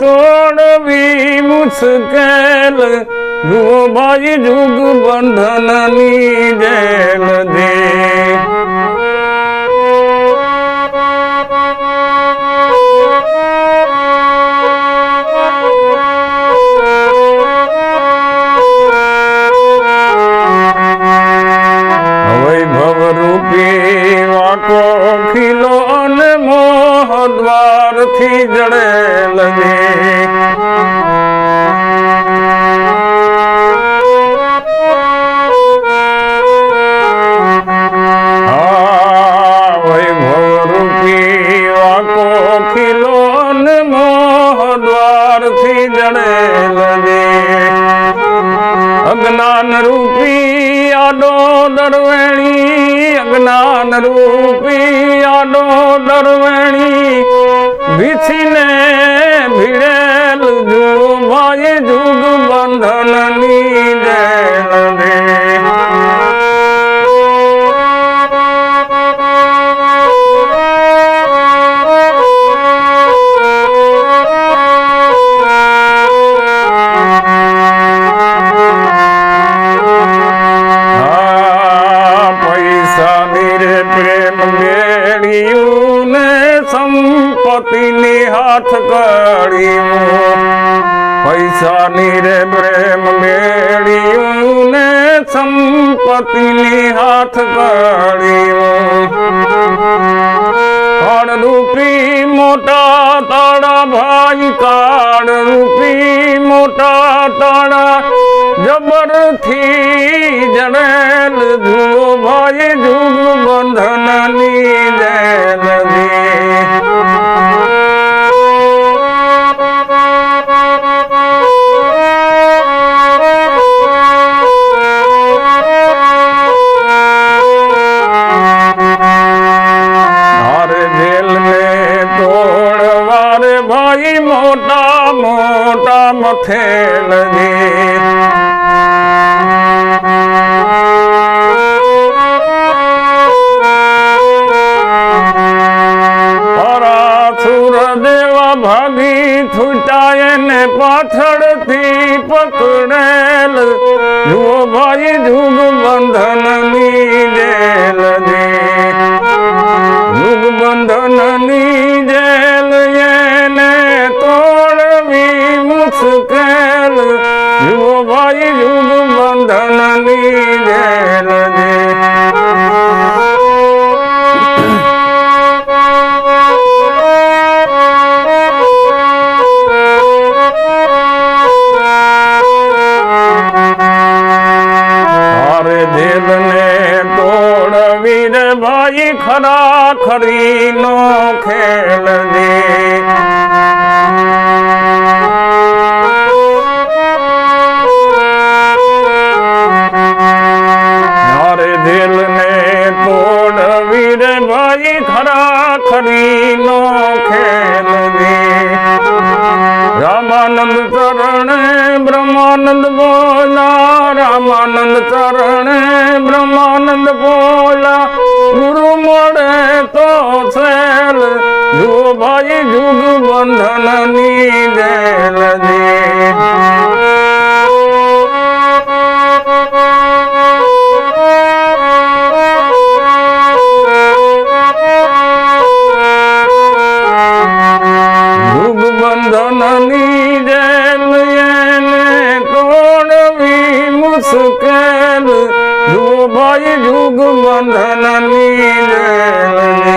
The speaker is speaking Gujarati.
તોડવી મુશ્કેલ ડૂબાઈ જુગ બંધનની જેલ દે. વાકો ખીલો અને મોહ દ્વારથી જડે લગે. અજ્ઞાન રૂપી આડો અજ્ઞાન રૂપી આડો દરવેણી ભીછીને ભીડેલ જુગ ભાઈ જુગ બંધનની જેલ દે કાઢ્યું પૈસાની રે પ્રેમ મેળ્યું ને સંપત્તિની હાથ કાઢ્યું કાળ રૂપી મોટા તારા ભાઈ કાળ, રૂપી મોટા તારા જબરથી જડેલ, જુઓ ભાઈ જુગ બંધનની ભાગી છૂટાય ને પાછળથી પકડેલ. જુઓ ભાઈ, જુગ બંધનની જેલ દે જુગ બંધનની જેલ એને તોડવી મુશ્કેલ. જુઓ ભાઈ, જુગ બંધનની જેલ ને તોડવી રે ભાઈ ખરા ખરી નો ખેલ ખરા ખરી નો ખેલ રામાનંદ ચરણે બ્રહ્માનંદ બોલા રામાનંદ ચરણે બ્રહ્માનંદ બોલા ગુરુ મળે તો છેલ જુઓ ભાઈ જુગ બંધનની જેલ દે. મુશ્કેલ જુઓ ભાઈ જુગ બંધનની જેલ ને